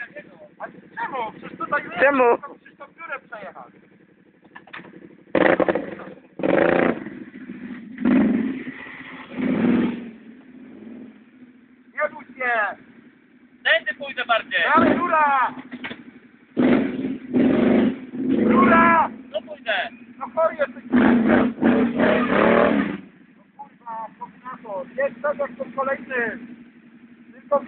jakiego. A czemu? Przecież tutaj Czemu? Przecież tą dziurę przejechać. Nie bój się! Tędy pójdę bardziej. Dalej! Rura! No chory jesteś. No kurwa, kombinator. Jest tak jak ten kolejny. Tylko...